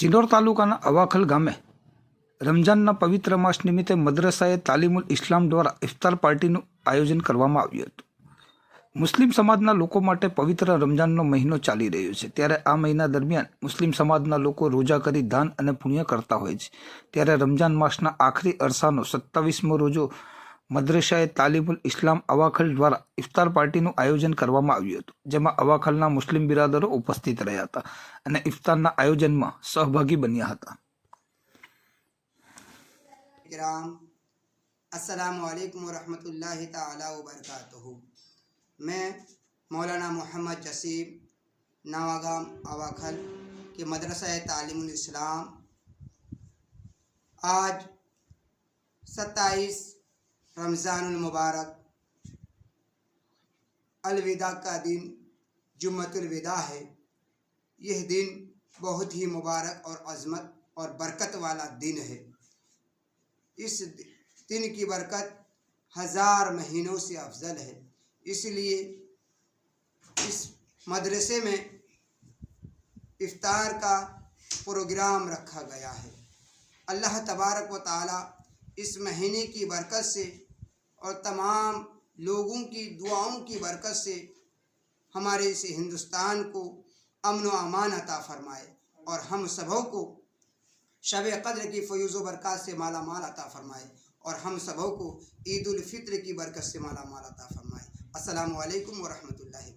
સિનોર તાલુકાના અવાખલ ગામે રમજાનના પવિત્ર માસ નિમિત્તે મદ્રસાએ તાલીમુલ ઇસ્લામ દ્વારા ઇફતાર પાર્ટીનું આયોજન કરવામાં આવ્યું હતું. મુસ્લિમ સમાજના લોકો માટે પવિત્ર રમજાનનો મહિનો ચાલી રહ્યો છે. ત્યારે આ મહિના દરમિયાન મુસ્લિમ સમાજના લોકો રોજા કરી દાન અને પુણ્ય કરતા હોય છે. ત્યારે રમજાન માસના આખરી અરસાનો સત્તાવીસમો રોજો મદ્રસાએ તાલીમુલ ઇસ્લામ અવાખલ દ્વારા ઇફતાર પાર્ટીનું આયોજન કરવામાં આવ્યું હતું જેમાં અવાખલના મુસ્લિમ બિરાદરો ઉપસ્થિત રહ્યા હતા અને ઇફતારના આયોજનમાં સહભાગી બન્યા હતા کرام السلام علیکم ورحمۃ اللہ تعالی وبرکاتہ میں مولانا محمد جسیم نواگام اواخل کے مدرسہ تعلیم الاسلام آج ستائیس رمضان المبارک، الوداع کا دن جمعۃ الوداع ہے۔ یہ دن بہت ہی مبارک اور عظمت اور برکت والا دن ہے۔ اس دن کی برکت ہزار مہینوں سے افضل ہے۔ اس لیے اس مدرسے میں افطار کا پروگرام رکھا گیا ہے۔ اللہ تبارک و تعالی اس مہینے کی برکت سے اور تمام لوگوں کی دعاؤں کی برکت سے ہمارے اس ہندوستان کو امن و امان عطا فرمائے اور ہم سبوں کو شب قدر کی فیوز و برکات سے مالا مال عطا فرمائے اور ہم سبوں کو عید الفطر کی برکت سے مالا مال عطا فرمائے۔ السلام علیکم ورحمۃ اللہ